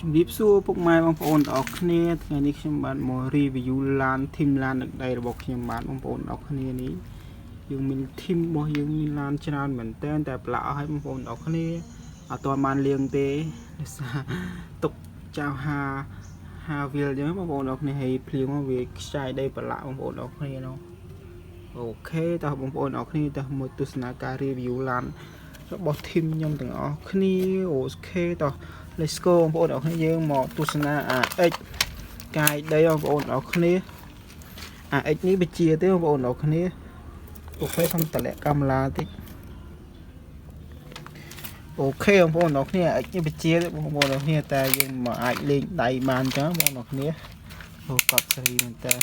ជំរាបសួរពុកម៉ែបងប្អូនទាំងអស់គ្នាថ្ងៃនេះខ្ញុំបានមក review ឡាន team ឡានដឹកដីរបស់ខ្ញុំបាទបងប្អូនទាំងអស់គ្នានេះយើងមាន team របស់យើងមានឡានច្រើនមែនតើតែប្រឡាក់អស់ហើយបងប្អូនទាំងអស់គ្នាអត់ទាន់បានលាងទេដោយសារទុកចៅហាហាវាលអញ្ចឹងបងប្អូនទាំងអស់គ្នាហើយភ្លៀងមកវាខ្ចាយដីប្រឡាក់បងប្អូនទាំងអស់គ្នានោះអូខេតោះបងប្អូនទាំងអស់គ្នាតោះមកទស្សនាការ review ឡាន របស់ team ខ្ញុំទាំងអស់គ្នាអូខេតោះ Let's go បងប្អូនអរគ្នាយើងមកទស្សនាអា X កាយដីបងប្អូនអរគ្នាអា X នេះបជាទេបងប្អូនអរគ្នាអូខេខ្ញុំតម្លាក់កាមេរ៉ាតិចអូខេបងប្អូនអរគ្នា X នេះបជាទេបងប្អូនអរគ្នាតែយើងមកអាចលេងដៃបានអញ្ចឹងបងប្អូនអរគ្នាអូកត់សេរីមែនតើ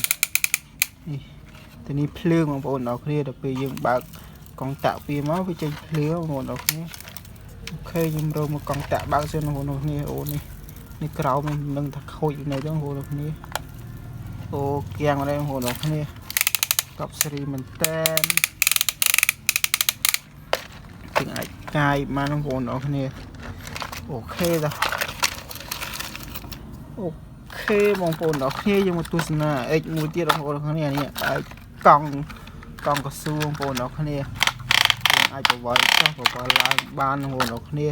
នេះទៅនេះភ្លើងបងប្អូនអរគ្នាដល់ពេលយើងបើក កង់តាក់វាមកវាចេញភ្លើងបងប្អូនអរគ្នាអូខេខ្ញុំរកមកកង់តាក់បើកសិនបងប្អូនគ្នាអូនេះនេះក្រោមនេះនឹងថាខូចនៅចឹងបងប្អូនគ្នាអូគៀងមក đây បងប្អូនគ្នាកប់សេរីមែនតែនជាងអាចកាយបានបងប្អូនគ្នាអូខេតាអូខេបងប្អូនគ្នាយើងមកទស្សនា X មួយទៀតបងប្អូនគ្នានេះហើយកង់កង់កសួងបងប្អូនគ្នាយើង អាចប្រវល់ចុះប្រវល់ឡើងបានបងប្អូនអរគ្នា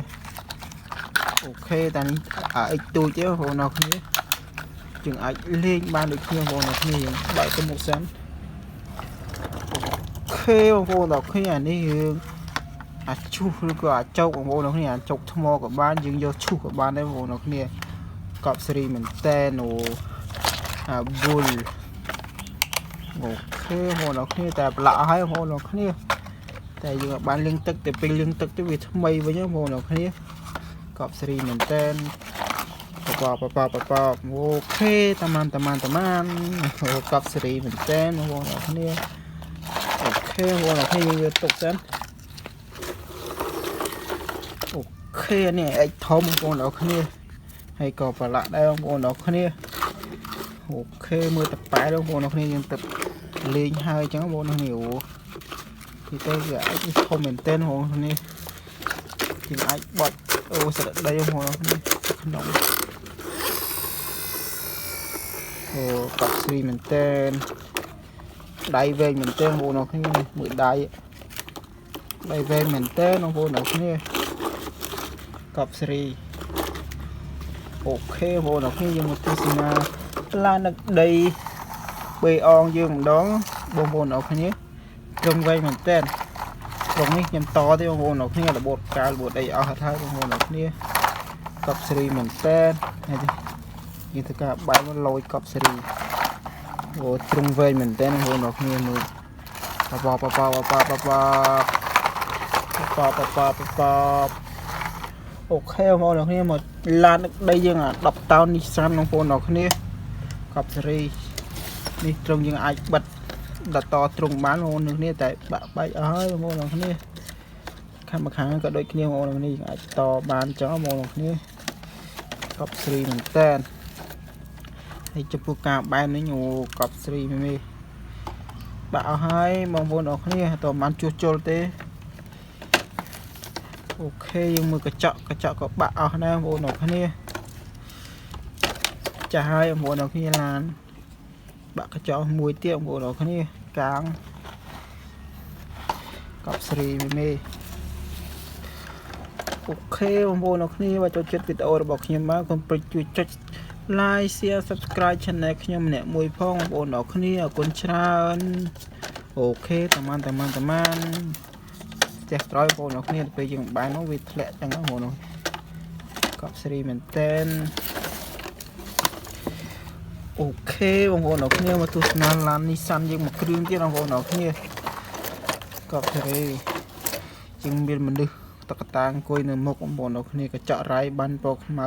អូខេតានេះអាអិចទូចទេបងប្អូនអរគ្នាយើងអាចលេងបានដូចគ្នាបងប្អូនអរគ្នាយើងបើកទៅមុខសិនអូខេបងប្អូនអរគ្នាអានេះយើងអាចឈូសឬក៏អាចចោកបងប្អូនអរគ្នាអាចចុកថ្មក៏បានយើងយកឈូសក៏បានដែរបងប្អូនអរគ្នាកប់សេរីមែនតែនអូអាប៊ុលអូខេបងប្អូនអរគ្នាតែប្រឡាក់ឲ្យបងប្អូនអរគ្នា តែយើងអាចបានលាងទឹកទៅពេលលាងទឹកទៅវាថ្មីវិញហ្នឹងបងប្អូនអរគ្នាកប់សេរីមែនតែនបបបបបបអូខេតាមានតាមានតាមានកប់សេរីមែនតែនបងប្អូនអរគ្នាអូខេបងប្អូនអរគ្នាយើងវាទុកសិនអូខេនេះអិចធំបងប្អូនអរគ្នាហើយក៏ប្រឡាក់ដែរបងប្អូនអរគ្នាអូខេមើលតប៉ែបងប្អូនអរគ្នាយើងទឹកលេងហើយអញ្ចឹងបងប្អូនអរគ្នាអូ នេះទៅវាអាចធំមែនទែនហ្មងនេះជាងអាចបត់អូស្រដីហ្មងនេះក្នុងអូកាត់ស្រីមែនទែនដៃវែងមែនទែនបងប្អូនគ្នាមួយដៃដៃវែងមែនទែនបងប្អូនគ្នាកាប់ស្រីអូខេបងប្អូនគ្នាយើងមកទស្សនាឡានដឹកដីបេអងយើងម្ដងបងប្អូនអរគ្នា វែងមែនតើត្រង់នេះខ្ញុំតទេបងប្អូនអ្នកគ្នារបូតកាលរបូតអីអស់ហត់ហើយបងប្អូនអ្នកគ្នាកប់សេរីមែនតើហើយយើងធ្វើការបែកមកលយកប់សេរីអូត្រង់វែងមែនតើបងប្អូនអ្នកគ្នាមើលបបបបបបបបបបបបបបអូខេបងប្អូនអ្នកគ្នាមកឡានទឹកដីយើងអា10តោននេះសានបងប្អូនអ្នកគ្នាកប់សេរីនេះត្រង់យើងអាចបិទ ដតត្រង់បានបងប្អូននឹងគ្នាតែបាក់បែកអស់ហើយបងប្អូនទាំងគ្នាខាងម្ខាងក៏ដូចគ្នាបងប្អូនទាំងគ្នាអាចតបានចឹងបងប្អូនទាំងគ្នាកប់ស្រីមែនតើហើយចំពោះការបែបនេះអូកប់ស្រីមែនទេបាក់អស់ហើយបងប្អូនទាំងគ្នាតើបានជួសជុលទេអូខេយើងមើលកញ្ចក់កញ្ចក់ក៏បាក់អស់ដែរបងប្អូនទាំងគ្នាចាស់ហើយបងប្អូនទាំងគ្នាឡាន បាក់កញ្ចក់មួយទៀតបងប្អូនអរគ្នាកាងកប់ស្រីមេអូខេបងប្អូនអរគ្នាបើចូលចិត្តវីដេអូរបស់ខ្ញុំមកកុំភ្លេចជួយចុច like share subscribe channel ខ្ញុំម្នាក់មួយផងបងប្អូនអរគ្នាអរគុណច្រើនអូខេតាមានតាមានតាមានផ្ទះក្រោយបងប្អូនអរគ្នាទៅពេលយើងបាននោះវាធ្លាក់ចឹងបងប្អូនកប់ស្រីមែនតែន អូខេបងប្អូនអរគ្នាមកទស្សនាឡាន Nissan យើងមួយគ្រឿងទៀតបងប្អូនអរគ្នាកប់សេរីជាងមានមនុស្សតកតាអង្គុយនៅមុខបងប្អូនអរគ្នាកញ្ចក់រាយបានពណ៌ខ្មៅ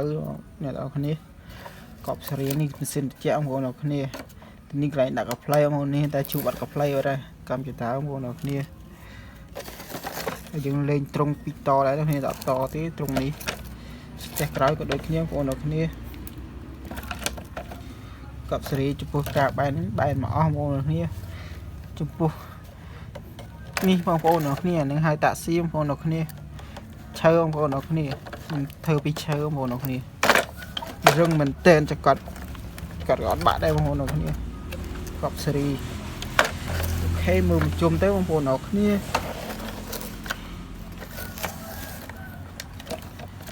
អ្នកនរគ្នាកប់សេរីនេះម៉ាស៊ីនត្រជាក់បងប្អូនអរគ្នានេះកន្លែងដាក់កាផ្លៃបងប្អូននេះតែជួបអត់កាផ្លៃអត់ដែរកម្មចតាបងប្អូនអរគ្នាហើយយើងលេងត្រង់ពីតដែរគ្នាដាក់តទេត្រង់នេះផ្ទះក្រោយក៏ដូចគ្នាបងប្អូនអរគ្នា កប់សេរីចំពោះការបែនបែនមកអស់បងប្អូនគ្នាចំពោះនេះបងប្អូនអ្នកគ្នានឹងហៅតាក់ស៊ីបងប្អូនអ្នកគ្នាឈើបងប្អូនអ្នកគ្នាធ្វើពីឈើបងប្អូនអ្នកគ្នារឹងមែនតែនចង្កត់ចង្កត់ក៏អត់បាក់ដែរបងប្អូនអរគ្នាកប់សេរីអូខេមើលបញ្ជុំទៅបងប្អូនអរគ្នា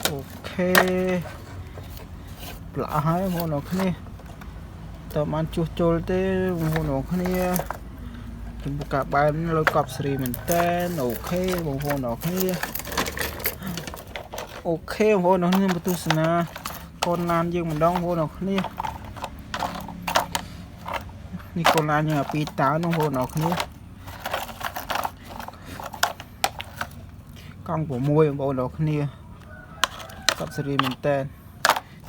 អូខេផ្លាស់ហើយបងប្អូនអរគ្នា តើបានជួសជុលទេបងប្អូនអរគ្នាចំពោះការបែនលើកប់សេរីមែនតែនអូខេបងប្អូនអរគ្នាអូខេបងប្អូនអរគ្នាមកទស្សនាកូនឡានយើងម្ដងបងប្អូនអរគ្នានេះកូនឡានយើងអាពីតើបងប្អូនអរគ្នាកង់6បងប្អូនអរគ្នាកប់សេរីមែនតែន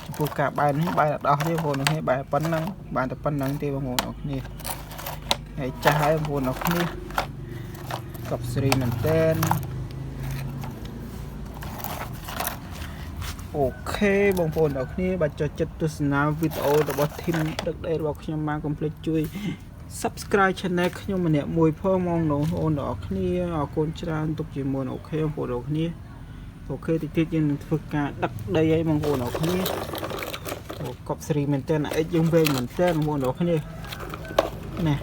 ចំពោះការបែននេះបែនអត់ដោះទេបងប្អូនអរគ្នាបែនប៉ុណ្ណឹងបានតែប៉ុណ្ណឹងទេបងប្អូនអរគ្នាហើយចាស់ហើយបងប្អូនអរគ្នាកប់សេរីមែនតែនអូខេបងប្អូនអរគ្នាបាទចុចចិត្តទស្សនាវីដេអូរបស់ team ដឹកដីរបស់ខ្ញុំបានកុំភ្លេចជួយ Subscribe Channel ខ្ញុំម្នាក់មួយផងមកបងប្អូនអរគ្នាអរគុណច្រើនទុកជាមុនអូខេបងប្អូនអរគ្នា អូខេតិចតិចយើងនឹងធ្វើការដឹកដីឲ្យបងប្អូនអរគ្នាអូកប់សេរីមែនតើអិចយើងវែងមែនតើបងប្អូនអរគ្នាណែ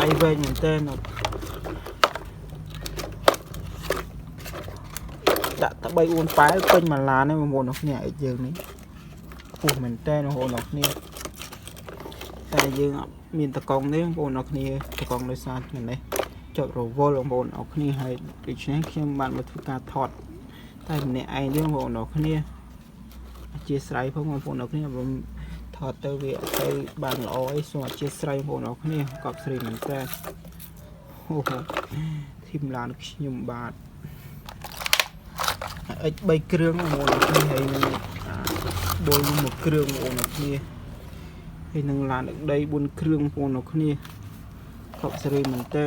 ដៃវែងមែនតើដាក់តែ3 4ប៉ែពេញមួយឡានហ្នឹងបងប្អូនអរគ្នាអិចយើងនេះខ្ពស់មែនតើបងប្អូនអរគ្នាតែយើងអត់មានតកង់ទេបងប្អូនអរគ្នាតកង់ដោយសារថ្ងៃនេះ ចុចរវល់បងប្អូនអរគ្នាហើយដូច្នេះខ្ញុំបានមកធ្វើការថតតែម្នាក់ឯងទេបងប្អូនអរគ្នាអធិស្ឋានផងបងប្អូនអរគ្នាខ្ញុំថតទៅវាអត់ទៅបានល្អអីសូមអធិស្ឋានបងប្អូនអរគ្នាកប់ស្រីមែនតើអូធីមឡានខ្ញុំបាទអិច3គ្រឿងបងប្អូនអរគ្នាហើយនឹងបុលមួយគ្រឿងបងប្អូនអរគ្នាហើយនឹងឡានដឹកដី4គ្រឿងបងប្អូនអរគ្នាកប់សេរីមែនតើ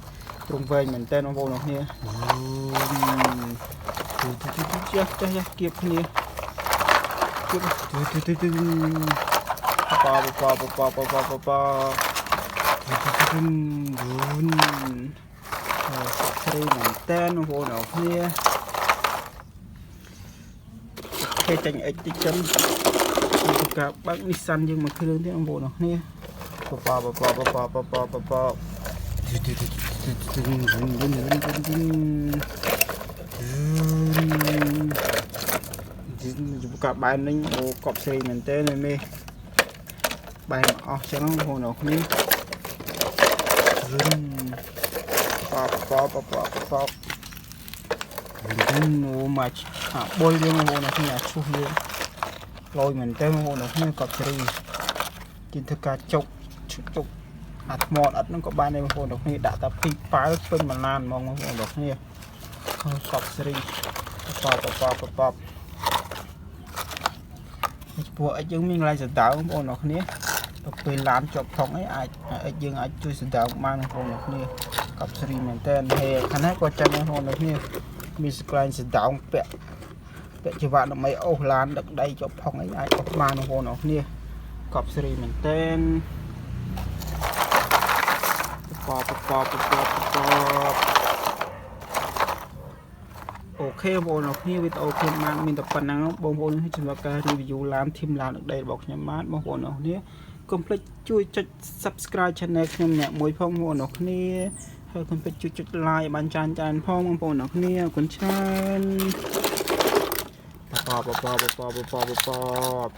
រឹងព្រឹងព្រឹងត្រង់វែងមែនតើបងប្អូនអរគ្នាទូទូទូទូចាស់ចាស់គៀបគ្នាគៀបទូទូទូទូប៉ាប៉ាប៉ាប៉ាប៉ាប៉ាប៉ាប៉ាទូទូទូទូស្រីមែនតើបងប្អូនអរគ្នាគេចាញ់អិចតិចចឹងគឺការបើក Nissan យើងមួយគ្រឿងទៀតបងប្អូនអរគ្នាបបបបបបបបបបជួ កាបែននេះអូកប់ស្រីមែនតើមេបែនអស់ចឹងបងប្អូនអរគ្នាបបបបបបបអូមកអាបុលយើងបងប្អូនអរគ្នាឈូសយើងលយមែនតើបងប្អូនអរគ្នាកប់ជ្រីជាធ្វើការចុកចុក អាថ្មអត់ហ្នឹងក៏បានដែរបងប្អូនអរគ្នាដាក់តែពីប៉ាវពេញមួយឡានហ្មងបងប្អូនអរគ្នាខំកប់ជ្រីបបបបបបនេះពួកអិចយើងមានកន្លែងសដៅបងប្អូនអរគ្នាទៅពេលឡានជាប់ថងអីអាចអិចយើងអាចជួយសដៅបានបងប្អូនអរគ្នាកប់ជ្រីមែនតើហើយខាងនេះក៏ចាំបងប្អូនអរគ្នាមានសក្លែងសដៅពាក់ពាក់ជីវៈដើម្បីអូសឡានដឹកដីជាប់ផងអីអាចអូសបានបងប្អូនអរគ្នាកប់សេរីមែនតែន បបបបបបបអូខេបងប្អូនអរគ្នាវីដេអូខ្ញុំបានមានតែប៉ុណ្ណឹងបងប្អូនសម្រាប់ការ review ឡានធីមឡានដឹកដីរបស់ខ្ញុំបានបងប្អូនអរគ្នាកុំភ្លេចជួយចុច Subscribe Channel ខ្ញុំអ្នកមួយផងបងប្អូនអរគ្នាហើយកុំភ្លេចជួយចុច like បានច្រើនច្រើនផងបងប្អូនអរគ្នាអរគុណច្រើន pop pop pop pop pop pop pop